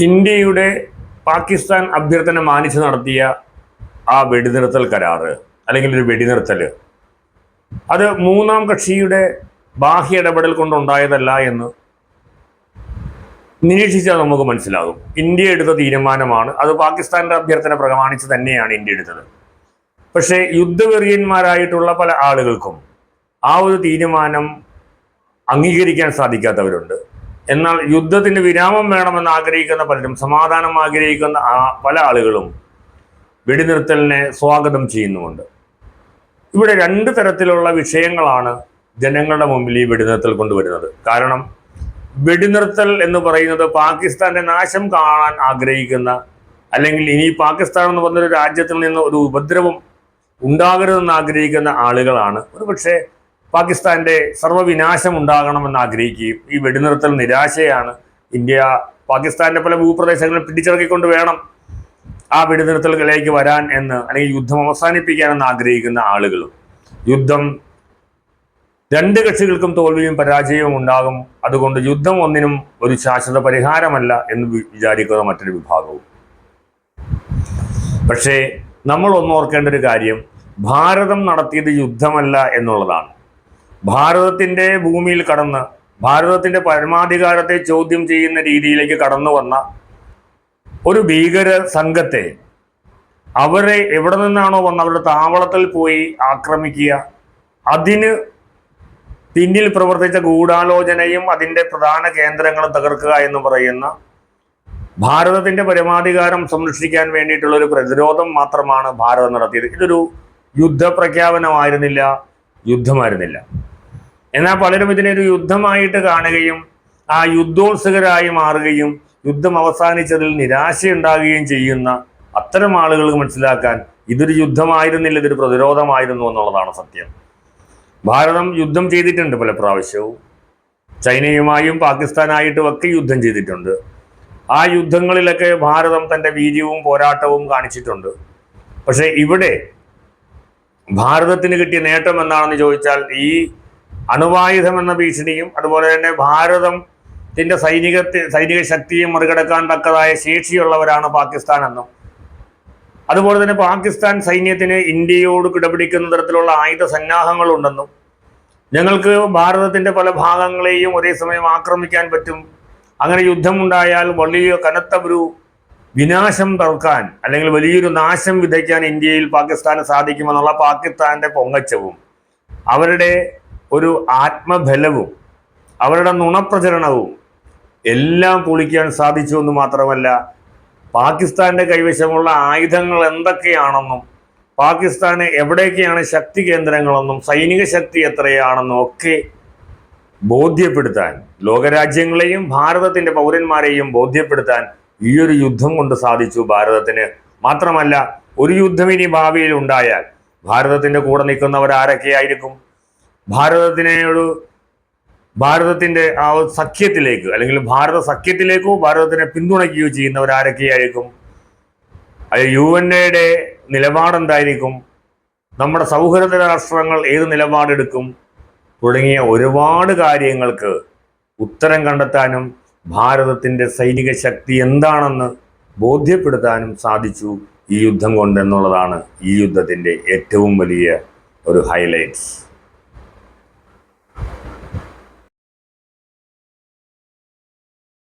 ഇന്ത്യയുടെ പാകിസ്ഥാൻ അഭ്യർത്ഥന മാനിച്ച് നടത്തിയ ആ വെടിനിർത്തൽ കരാറ് അല്ലെങ്കിൽ ഒരു വെടിനിർത്തൽ അത് മൂന്നാം കക്ഷിയുടെ ബാഹ്യ ഇടപെടൽ കൊണ്ടുണ്ടായതല്ല എന്ന് നിരീക്ഷിച്ചാൽ നമുക്ക് മനസ്സിലാകും. ഇന്ത്യ എടുത്ത തീരുമാനമാണ്. അത് പാകിസ്ഥാന്റെ അഭ്യർത്ഥന പ്രമാണിച്ച് തന്നെയാണ് ഇന്ത്യ എടുത്തത്. പക്ഷേ യുദ്ധവെറിയന്മാരായിട്ടുള്ള പല ആളുകൾക്കും ആ ഒരു തീരുമാനം അംഗീകരിക്കാൻ സാധിക്കാത്തവരുണ്ട്. എന്നാൽ യുദ്ധത്തിന് വിരാമം വേണമെന്ന് ആഗ്രഹിക്കുന്ന പലരും സമാധാനം ആഗ്രഹിക്കുന്ന പല ആളുകളും വെടിനിർത്തലിനെ സ്വാഗതം ചെയ്യുന്നുമുണ്ട്. ഇവിടെ രണ്ട് തരത്തിലുള്ള വിഷയങ്ങളാണ് ജനങ്ങളുടെ മുമ്പിൽ ഈ വെടിനിർത്തൽ കൊണ്ടുവരുന്നത്. കാരണം വെടിനിർത്തൽ എന്ന് പറയുന്നത് പാകിസ്ഥാന്റെ നാശം കാണാൻ ആഗ്രഹിക്കുന്ന അല്ലെങ്കിൽ ഇനി പാകിസ്ഥാൻ എന്ന് പറഞ്ഞൊരു രാജ്യത്തിൽ നിന്ന് ഒരു ഉപദ്രവം ഉണ്ടാകരുതെന്ന് ആഗ്രഹിക്കുന്ന ആളുകളാണ്. ഒരുപക്ഷെ പാകിസ്ഥാന്റെ സർവവിനാശം ഉണ്ടാകണമെന്ന് ആഗ്രഹിക്കുകയും ഈ വെടിനിർത്തൽ നിരാശയാണ് ഇന്ത്യ പാകിസ്ഥാന്റെ പല ഭൂപ്രദേശങ്ങളും പിടിച്ചിറക്കിക്കൊണ്ട് വേണം ആ വെടിനിർത്തലുകളിലേക്ക് വരാൻ എന്ന് അല്ലെങ്കിൽ യുദ്ധം അവസാനിപ്പിക്കാനെന്ന് ആഗ്രഹിക്കുന്ന ആളുകളും. യുദ്ധം രണ്ട് കക്ഷികൾക്കും തോൽവിയും പരാജയവും ഉണ്ടാകും. അതുകൊണ്ട് യുദ്ധം ഒന്നിനും ഒരു ശാശ്വത പരിഹാരമല്ല എന്ന് വിചാരിക്കുന്ന മറ്റൊരു വിഭാഗവും. പക്ഷേ നമ്മൾ ഒന്ന് ഓർക്കേണ്ട ഒരു കാര്യം ഭാരതം നടത്തിയത് യുദ്ധമല്ല എന്നുള്ളതാണ്. ഭാരതത്തിന്റെ ഭൂമിയിൽ കടന്ന് ഭാരതത്തിന്റെ പരമാധികാരത്തെ ചോദ്യം ചെയ്യുന്ന രീതിയിലേക്ക് കടന്നു വന്ന ഒരു ഭീകര സംഘത്തെ അവരെ എവിടെ നിന്നാണോ വന്ന് അവരുടെ താവളത്തിൽ പോയി ആക്രമിക്കുക അതിന് പിന്നിൽ പ്രവർത്തിച്ച ഗൂഢാലോചനയും അതിന്റെ പ്രധാന കേന്ദ്രങ്ങളും തകർക്കുക എന്ന് പറയുന്ന ഭാരതത്തിന്റെ പരമാധികാരം സംരക്ഷിക്കാൻ വേണ്ടിയിട്ടുള്ള ഒരു പ്രതിരോധം മാത്രമാണ് ഭാരതം നടത്തിയത്. ഇതൊരു യുദ്ധപ്രഖ്യാപനമായിരുന്നില്ല യുദ്ധമായിരുന്നില്ല. എന്നാൽ പലരും ഇതിനെ ഒരു യുദ്ധമായിട്ട് കാണുകയും ആ യുദ്ധോത്സുകരായി മാറുകയും യുദ്ധം അവസാനിച്ചതിൽ നിരാശയുണ്ടാകുകയും ചെയ്യുന്ന അത്തരം ആളുകൾക്ക് മനസ്സിലാക്കാൻ ഇതൊരു യുദ്ധമായിരുന്നില്ല ഇതൊരു പ്രതിരോധമായിരുന്നു എന്നുള്ളതാണ് സത്യം. ഭാരതം യുദ്ധം ചെയ്തിട്ടുണ്ട് പല പ്രാവശ്യവും. ചൈനയുമായും പാകിസ്ഥാനായിട്ടും ഒക്കെ യുദ്ധം ചെയ്തിട്ടുണ്ട്. ആ യുദ്ധങ്ങളിലൊക്കെ ഭാരതം തന്റെ വീര്യവും പോരാട്ടവും കാണിച്ചിട്ടുണ്ട്. പക്ഷേ ഇവിടെ ഭാരതത്തിന് കിട്ടിയ നേട്ടം എന്താണെന്ന് ചോദിച്ചാൽ ഈ അണുവായുധം എന്ന ഭീഷണിയും അതുപോലെ തന്നെ ഭാരതത്തിന്റെ സൈനിക സൈനിക ശക്തിയെ മറികടക്കാൻ തക്കതായ ശേഷിയുള്ളവരാണ് പാകിസ്ഥാൻ എന്നും. അതുപോലെ തന്നെ പാകിസ്ഥാൻ സൈന്യത്തിന് ഇന്ത്യയോട് കിടപിടിക്കുന്ന തരത്തിലുള്ള ആയുധ സന്നാഹങ്ങളുണ്ടെന്നും. ഞങ്ങൾക്ക് ഭാരതത്തിന്റെ പല ഭാഗങ്ങളെയും ഒരേ സമയം ആക്രമിക്കാൻ പറ്റും. അങ്ങനെ യുദ്ധമുണ്ടായാൽ വലിയ കനത്ത ഒരു വിനാശം തർക്കാൻ അല്ലെങ്കിൽ വലിയൊരു നാശം വിതയ്ക്കാൻ ഇന്ത്യയിൽ പാകിസ്ഥാന് സാധിക്കുമെന്നുള്ള പാകിസ്ഥാന്റെ പൊങ്ങച്ചവും. അവരുടെ ഒരു ആത്മബലവും അവരുടെ നുണപ്രചരണവും എല്ലാം പൊളിക്കാൻ സാധിച്ചു എന്ന് മാത്രമല്ല പാകിസ്ഥാന്റെ കൈവശമുള്ള ആയുധങ്ങൾ എന്തൊക്കെയാണെന്നും പാകിസ്ഥാന് എവിടെയൊക്കെയാണ് ശക്തി കേന്ദ്രങ്ങളെന്നും സൈനിക ശക്തി എത്രയാണെന്നും ഒക്കെ ബോധ്യപ്പെടുത്താൻ ലോകരാജ്യങ്ങളെയും ഭാരതത്തിന്റെ പൗരന്മാരെയും ബോധ്യപ്പെടുത്താൻ ഈ ഒരു യുദ്ധം കൊണ്ട് സാധിച്ചു ഭാരതത്തിന്. മാത്രമല്ല ഒരു യുദ്ധം ഇനി ഭാവിയിൽ ഉണ്ടായാൽ ഭാരതത്തിന്റെ കൂടെ നിൽക്കുന്നവർ ആരൊക്കെയായിരിക്കും ഭാരതത്തിനെ ഒരു ഭാരതത്തിന്റെ ആ സഖ്യത്തിലേക്ക് അല്ലെങ്കിൽ ഭാരത സഖ്യത്തിലേക്കോ ഭാരതത്തിനെ പിന്തുണയ്ക്കുകയോ ചെയ്യുന്നവർ ആരൊക്കെയായിരിക്കും? അത് യു എൻ എയുടെ നിലപാടെന്തായിരിക്കും നമ്മുടെ സൗഹൃദ രാഷ്ട്രങ്ങൾ ഏത് നിലപാടെടുക്കും? തുടങ്ങിയ ഒരുപാട് കാര്യങ്ങൾക്ക് ഉത്തരം കണ്ടെത്താനും ഭാരതത്തിന്റെ സൈനിക ശക്തി എന്താണെന്ന് ബോധ്യപ്പെടുത്താനും സാധിച്ചു ഈ യുദ്ധം കൊണ്ടെന്നുള്ളതാണ് ഈ യുദ്ധത്തിന്റെ ഏറ്റവും വലിയ ഒരു ഹൈലൈറ്റ്സ്